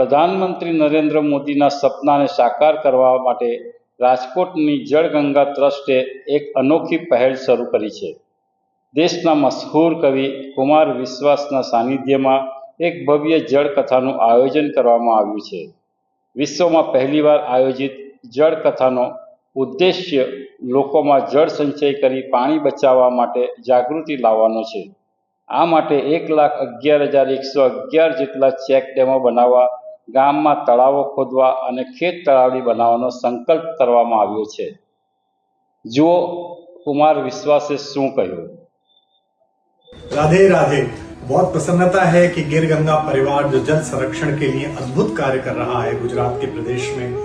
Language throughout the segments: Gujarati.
પ્રધાનમંત્રી નરેન્દ્ર મોદીના સપનાને સાકાર કરવા માટે રાજકોટની જળગંગા ટ્રસ્ટે એક અનોખી પહેલ શરૂ કરી છે. દેશના મશહૂર કવિ કુમાર વિશ્વાસના સાનિધ્યમાં એક ભવ્ય જળકથાનું આયોજન કરવામાં આવ્યું છે. વિશ્વમાં પહેલીવાર આયોજિત જળકથાનો ઉદ્દેશ્ય લોકોમાં જળ સંચય કરી પાણી બચાવવા માટે જાગૃતિ લાવવાનો છે. આ માટે એક લાખ અગિયાર હજાર એકસો અગિયાર જેટલા ચેક ડેમો બનાવવા ગામમાં તળાવો ખોદવા અને ખેત તળાવડી બનાવવાનો સંકલ્પ કરવામાં આવ્યો છે જુઓ કુમાર વિશ્વાસે શું કહ્યું राधे राधे बहुत प्रसन्नता है कि गिर गंगा परिवार जो जल संरक्षण के लिए अद्भुत कार्य कर रहा है गुजरात के प्रदेश में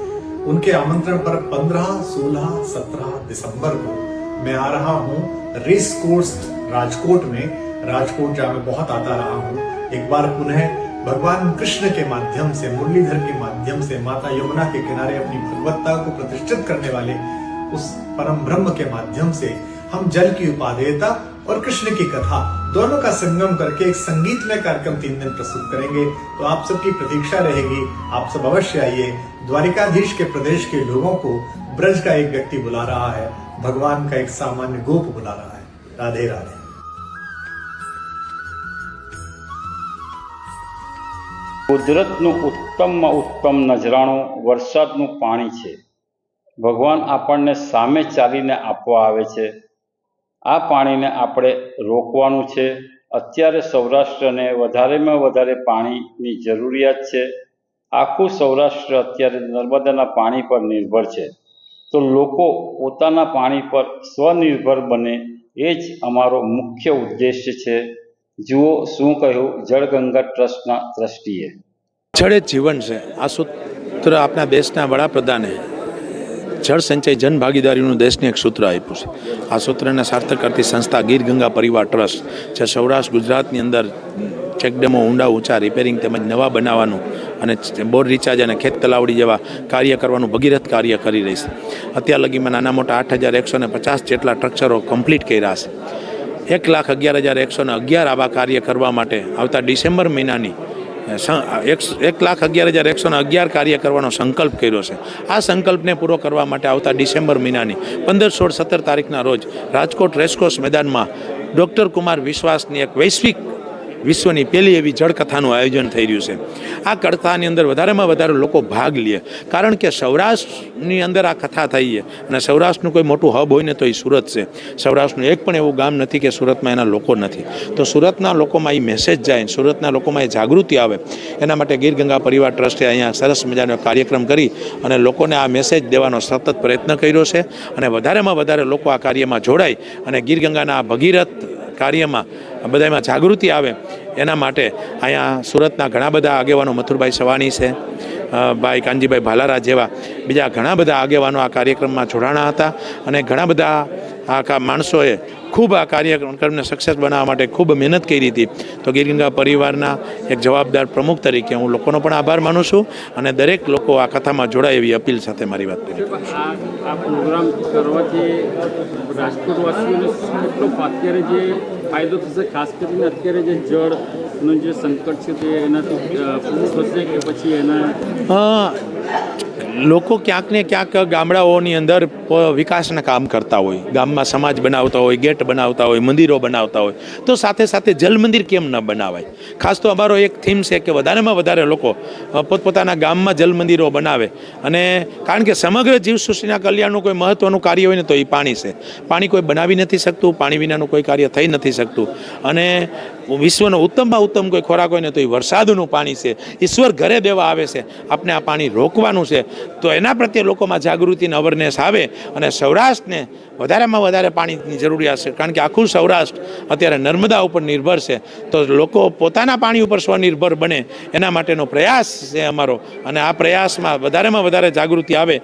उनके आमंत्रण पर 15, 16, 17 दिसंबर को मैं आ रहा हूं रेस कोर्स राजकोट में राजकोट जहां मैं बहुत आता रहा हूं एक बार पुनः भगवान कृष्ण के माध्यम से, मुरलीधर के माध्यम से, माता यमुना के किनारे अपनी भगवत्ता को प्रतिष्ठित करने वाले उस परम ब्रह्म के माध्यम से हम जल की उपादेयता और कृष्ण की कथा दोनों का संगम करके एक संगीतमय कार्यक्रम तीन दिन प्रस्तुत करेंगे। तो आप सबकी प्रतीक्षा रहेगी। आप सब अवश्य आइए। द्वारिकाधीश के प्रदेश के लोगों को ब्रज का एक व्यक्ति बुला रहा है। भगवान का एक सामान्य गोप बुला रहा है। राधे राधे। કુદરતનું ઉત્તમમાં ઉત્તમ નજરાણું, વરસાદનું પાણી છે. ભગવાન આપણને સામે ચાલીને આપવા આવે છે. આ પાણીને આપણે રોકવાનું છે. અત્યારે સૌરાષ્ટ્રને વધારેમાં વધારે પાણીની જરૂરિયાત છે. આખું સૌરાષ્ટ્ર અત્યારે નર્મદાના પાણી પર નિર્ભર છે. તો લોકો પોતાના પાણી પર સ્વનિર્ભર બને, એ જ અમારો મુખ્ય ઉદ્દેશ્ય છે. જુઓ શું કહ્યું જળગંગા ટ્રસ્ટના ટ્રસ્ટીએ. જળ જીવન છે. આ સૂત્ર આપણા દેશના વડાપ્રધાને જળ સંચય જન ભાગીદારીનું દેશને એક સૂત્ર આપ્યું છે. આ સૂત્રને સાર્થક કરતી સંસ્થા ગીર ગંગા પરિવાર ટ્રસ્ટ જે સૌરાષ્ટ્ર ગુજરાતની અંદર ચેકડેમો ઊંડા ઊંચા રિપેરિંગ તેમજ નવા બનાવવાનું અને બોર રિચાર્જ અને ખેત તલાવડી જેવા કાર્ય કરવાનું ભગીરથ કાર્ય કરી રહી છે. અત્યાર લગીમાં નાના મોટા આઠ હજાર એકસો ને પચાસ જેટલા સ્ટ્રક્ચરો કમ્પ્લીટ કર્યા છે. એક લાખ અગિયાર હજાર એકસો ને અગિયાર આવા કાર્ય કરવા માટે આવતા ડિસેમ્બર મહિનાની એક લાખ અગિયાર હજાર એકસો ને અગિયાર કાર્ય કરવાનો સંકલ્પ કર્યો છે. આ સંકલ્પને પૂરો કરવા માટે આવતા ડિસેમ્બર મહિનાની, પંદર, સોળ, સત્તર તારીખના રોજ રાજકોટ રેસકોર્સ મેદાનમાં ડૉક્ટર કુમાર વિશ્વાસની એક વૈશ્વિક વિશ્વની પહેલી એવી જળકથાનું આયોજન થઈ રહ્યું છે. આ કથાની અંદર વધારેમાં વધારે લોકો ભાગ લે. કારણ કે સૌરાષ્ટ્રની અંદર આ કથા થઈ છે. અને સૌરાષ્ટ્રનું કોઈ મોટું હબ હોય ને તો એ સુરત છે. સૌરાષ્ટ્રનું એક પણ એવું ગામ નથી કે સુરતમાં એના લોકો નથી. તો સુરતના લોકોમાં એ મેસેજ જાય સુરતના લોકોમાં એ જાગૃતિ આવે. એના માટે ગીર ગંગા પરિવાર ટ્રસ્ટે અહીંયા સરસ મજાનો કાર્યક્રમ કરી અને લોકોને આ મેસેજ દેવાનો સતત પ્રયત્ન કર્યો છે. અને વધારેમાં વધારે લોકો આ કાર્યમાં જોડાય અને ગીર ગંગાના આ ભગીરથ કાર્યમાં બધામાં જાગૃતિ આવે. એના માટે અહીંયા સુરતના ઘણા બધા આગેવાનો મથુરભાઈ સવાણી છે ભાઈ કાનજીભાઈ ભાલારા જેવા બીજા ઘણા બધા આગેવાનો આ કાર્યક્રમમાં જોડાણા હતા અને ઘણા બધા આખા માણસોએ ખૂબ આ કાર્યક્રમને સક્સેસ બનાવવા માટે ખૂબ મહેનત કરી હતી. તો ગીરગંગા પરિવારના એક જવાબદાર પ્રમુખ તરીકે હું લોકોનો પણ આભાર માનું છું અને દરેક લોકો આ કથામાં જોડાય એવી અપીલ સાથે મારી વાત કરી. ફાયદો થશે ખાસ કરીને અત્યારે જે જળનું જે સંકટ છે તે એનાથી પૂરું થશે કે પછી એના લોકો ક્યાંક ને ક્યાંક ગામડાઓની અંદર વિકાસના કામ કરતા હોય. ગામમાં સમાજ બનાવતા હોય, ગેટ બનાવતા હોય, મંદિરો બનાવતા હોય. તો સાથે સાથે જલ મંદિર કેમ ન બનાવાય? ખાસ તો અમારો એક થીમ છે કે વધારેમાં વધારે લોકો પોતપોતાના ગામમાં જલ મંદિરો બનાવે. અને કારણ કે સમગ્ર જીવસૃષ્ટિના કલ્યાણનું કોઈ મહત્ત્વનું કાર્ય હોય ને તો એ પાણી છે. પાણી કોઈ બનાવી નથી શકતું, પાણી વિનાનું કોઈ કાર્ય થઈ નથી શકતું. અને વિશ્વનો ઉત્તમમાં ઉત્તમ કોઈ ખોરાક હોય ને તો એ વરસાદનું પાણી છે. ઈશ્વર ઘરે દેવા આવે છે. આપણે આ પાણી રોકવાનું છે. તો એના પ્રત્યે લોકોમાં જાગૃતિને અવરનેસ આવે અને સૌરાષ્ટ્રને વધારેમાં વધારે પાણીની જરૂરિયાત છે. કારણ કે આખું સૌરાષ્ટ્ર અત્યારે નર્મદા ઉપર નિર્ભર છે. તો લોકો પોતાના પાણી ઉપર સ્વનિર્ભર બને. એના માટેનો પ્રયાસ છે અમારો. અને આ પ્રયાસમાં વધારેમાં વધારે જાગૃતિ આવે